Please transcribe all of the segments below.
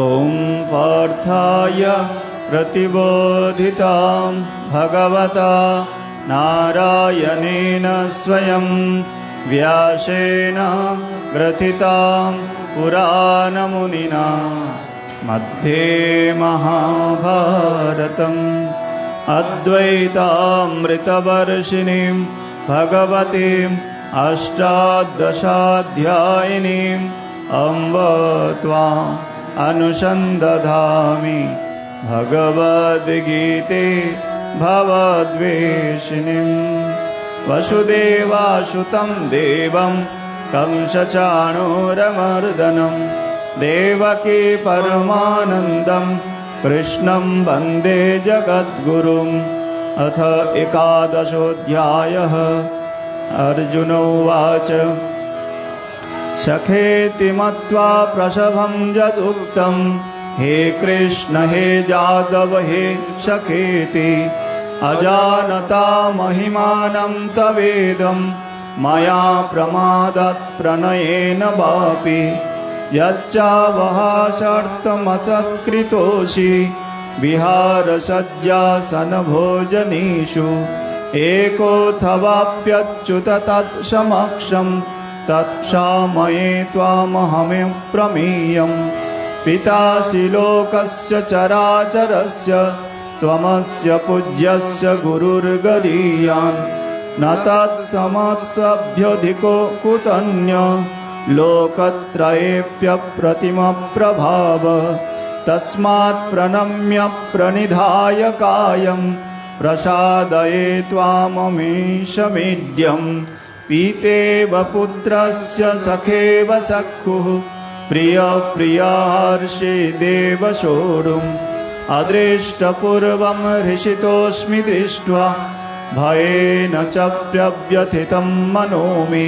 ॐ पार्थाय प्रतिबोधितां भगवता नारायणेन स्वयं व्यासेन ग्रथितां पुराणमुनिना मध्ये महाभारतम् अद्वैतामृतवर्षिणीं भगवतीम् अष्टादशाध्यायिनीम् अम्ब त्वाम् अनुसन्दधामि भगवद्गीते भवद्वेषिणीम् वसुदेवासुतं देवं कंसचाणूरमर्दनं देवकी परमानन्दं कृष्णं वन्दे जगद्गुरुम् अथ एकादशोऽध्यायः। अर्जुन उवाच सखेति मत्वा प्रसभं यदुक्तं हे कृष्ण हे जादव हे सखेति अजानता महिमानं तवेदं। मया प्रमादात् प्रणयेन वापि यच्चावहासर्थमसत्कृतोषि विहारसज्जासनभोजनेषु। एकोऽथवाप्यच्युत तत्समक्षं तत्क्षामये त्वामहमे प्रमेयम्। पितासि लोकस्य चराचरस्य त्वमस्य पूज्यस्य गुरुर्गरीयान्। न तत्समत्सभ्यधिको कुतन्य लोकत्रयेऽप्यप्रतिमप्रभाव तस्मात् प्रणम्य प्रणिधाय कायं प्रसादये त्वाममीशमीड्यम् पीतेव पुत्रस्य सखेव सखुः प्रियप्रियार्षे देव सोढुम् अदृष्टपूर्वं हृषितोऽस्मि दृष्ट्वा भयेन च प्रव्यथितं मनो मे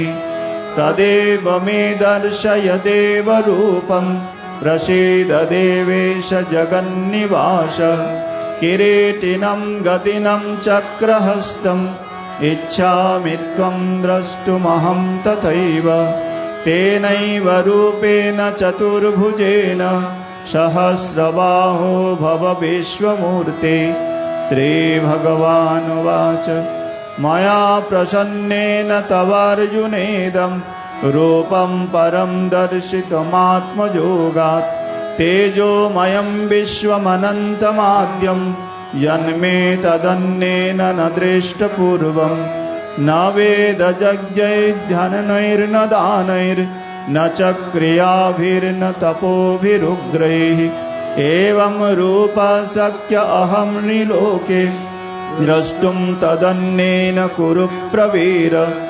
तदेव मे दर्शय देवरूपं प्रसीद देवेश जगन्निवास। किरीटिनं गतिनं चक्रहस्तम् इच्छामि त्वं द्रष्टुमहं तथैव तेनैव रूपेण चतुर्भुजेन सहस्रबाहो भव विश्वमूर्ते। श्रीभगवानुवाच मया प्रसन्नेन तवार्जुनेदं रूपं परं दर्शितमात्मयोगात् तेजोमयं विश्वमनन्तमाद्यं यन्मे तदन्येन न दृष्टपूर्वं न वेदजज्ञैर्धनैर्न दानैर्न च क्रियाभिर्न तपोभिरुग्रैः। एवं रूपशक्य अहं निलोके द्रष्टुं तदन्येन कुरु प्रवीर।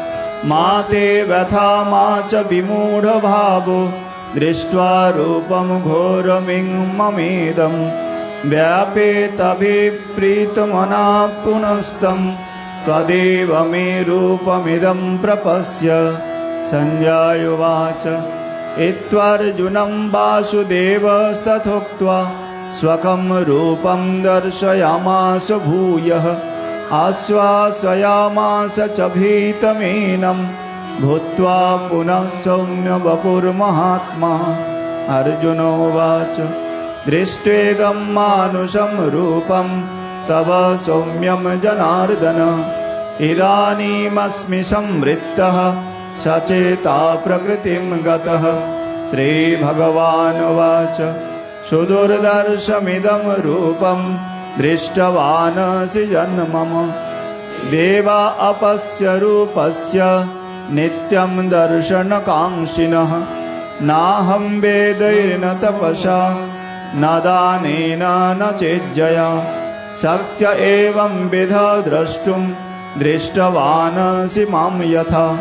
मा ते व्यथा मा च विमूढभावो दृष्ट्वा रूपं घोरमिममेदम् व्यापेतभिप्रीतमना पुनस्तं त्वदेव मे रूपमिदं प्रपश्य सञ्जायुवाच इत्वर्जुनं वासुदेवस्तथोक्त्वा स्वकं रूपं दर्शयामास भूयः आश्वासयामास च भीतमेनं भूत्वा पुनः सौम्यवपुर्महात्मा। अर्जुनोवाच दृष्ट्वेदं मानुषं रूपं तव सौम्यं जनार्दन। इदानीमस्मि संवृत्तः सचेता प्रकृतिं गतः। श्रीभगवानुवाच सुदुर्दर्शमिदं रूपं दृष्टवानसि जन्मम। देवा अपस्य रूपस्य नित्यं दर्शनकाङ्क्षिणः। नाहं वेदैर्न तपसा न दानेन न चेज्जया। शक्य एवं विध द्रष्टुं दृष्टवानसि मां यथा।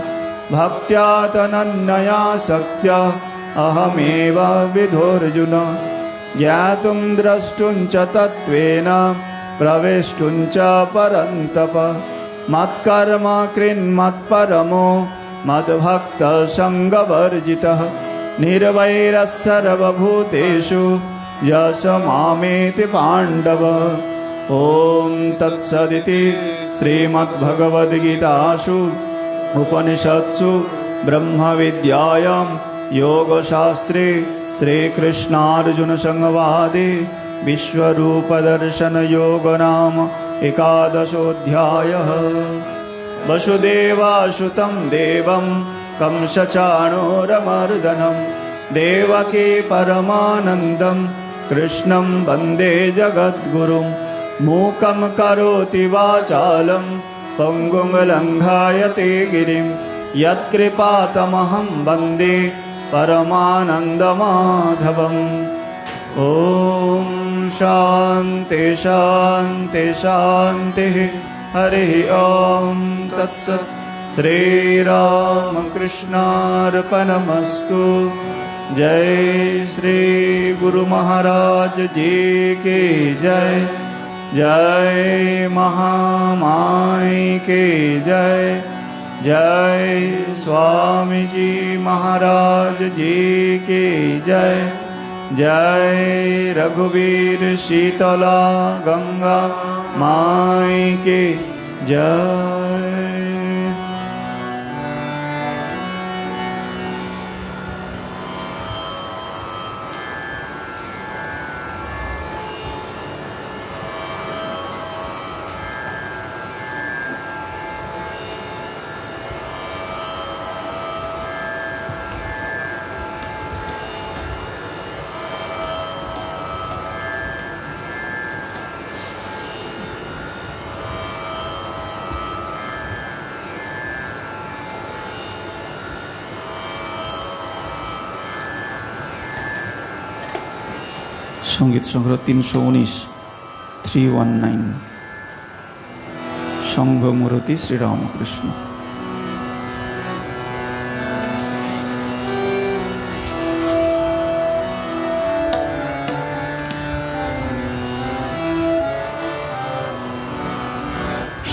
भक्त्या तनन्यया शक्य अहमेव विधोऽर्जुन। ज्ञातुं द्रष्टुं च तत्त्वेन प्रवेष्टुं च परन्तप। मत्कर्म कृन्मत्परमो मद्भक्तसङ्गवर्जितः। निर्वैरः सर्वभूतेषु यश मामेति पाण्डव। ॐ तत्सदिति श्रीमद्भगवद्गीतासु उपनिषत्सु ब्रह्मविद्यायां योगशास्त्रे श्रीकृष्णार्जुनसंवादे विश्वरूपदर्शनयोग नाम एकादशोऽध्यायः। वसुदेवासुतं देवं कंसचाणोरमर्दनं देवके परमानन्दं कृष्णं वन्दे जगद्गुरुं मूकं करोति वाचालं पङ्गुं लङ्घायते गिरिं यत्कृपातमहं वन्दे परमानन्दमाधवम्। ॐ शान्ति शान्ति शान्तिः। हरिः ॐ तत्सत्। श्रीरामकृष्णार्पणमस्तु जय श्री गुरु महाराज जी की जय जय महामाई की जय जय स्वामी जी महाराज जी की जय जय रघुवीर शीतला गंगा माई की जय। সংগীত সংগ্রহ তিনশো উনিশ থ্রি ওয়ান নাইন। সংঘমূরতি শ্রীরামকৃষ্ণ।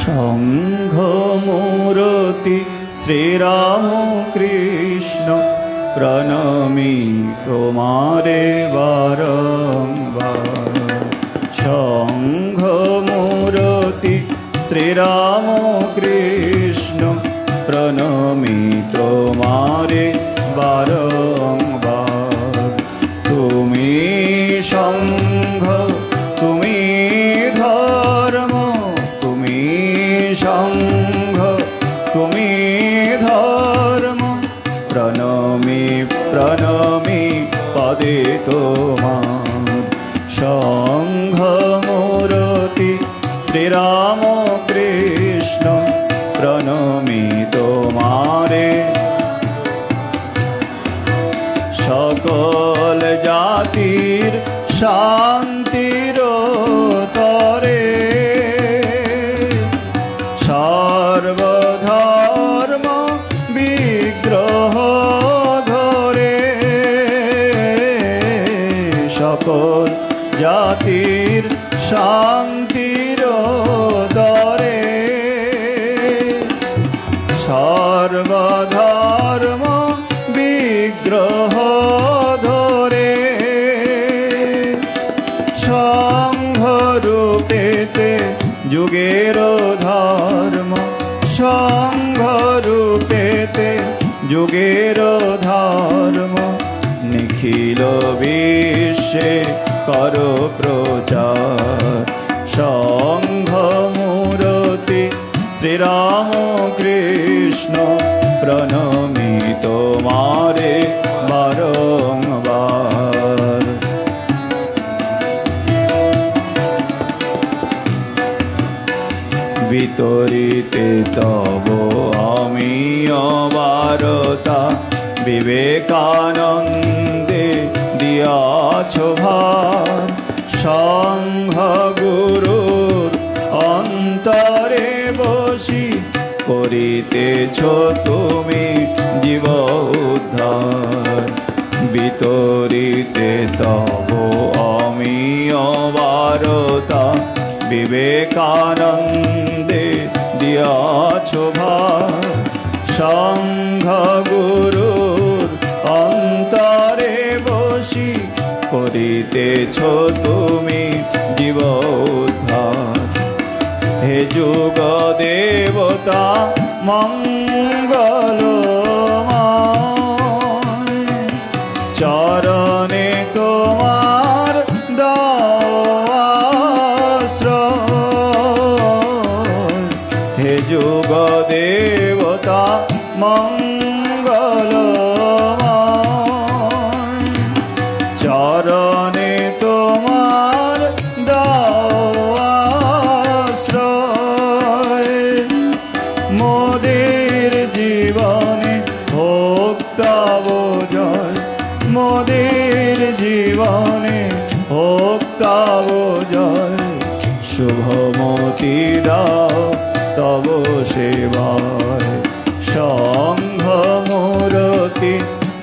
সংঘমূরতি শ্রীরাম কৃষ্ণ প্রণমি তোমারে বারম্বার সংঘমূরতি শ্রীরাম শান্তির তরে সর্বধর্ম বিগ্রহ ধরে সকল জাতির শান্তির দরে সর্বধর্ম যুগের ধর্ম, নিখিল বিশ্বে কর প্রচার। সংঘ মূরতি, শ্রীরাম কৃষ্ণ প্রণমি তোমারে বারংবার। বিতরিতে তব আমি অবারতা বিবেকানন্দে দিয়াছ ভার। সংঘ গুরুর অন্তরে বসি করিতেছ তুমি জীব উদ্ধার। বিতরিতে তব আমি অবারতা বিবেকানন্দে দিয়াছ ভার। সংঘ গুরুর অন্তরে বসি করিতেছ তুমি জীব উদ্ধার হে যুগ দেবতা মঙ্গল তেরা তব সেবায় সংঘ মোরতি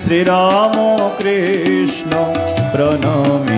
শ্রীরামকৃষ্ণ প্রণমী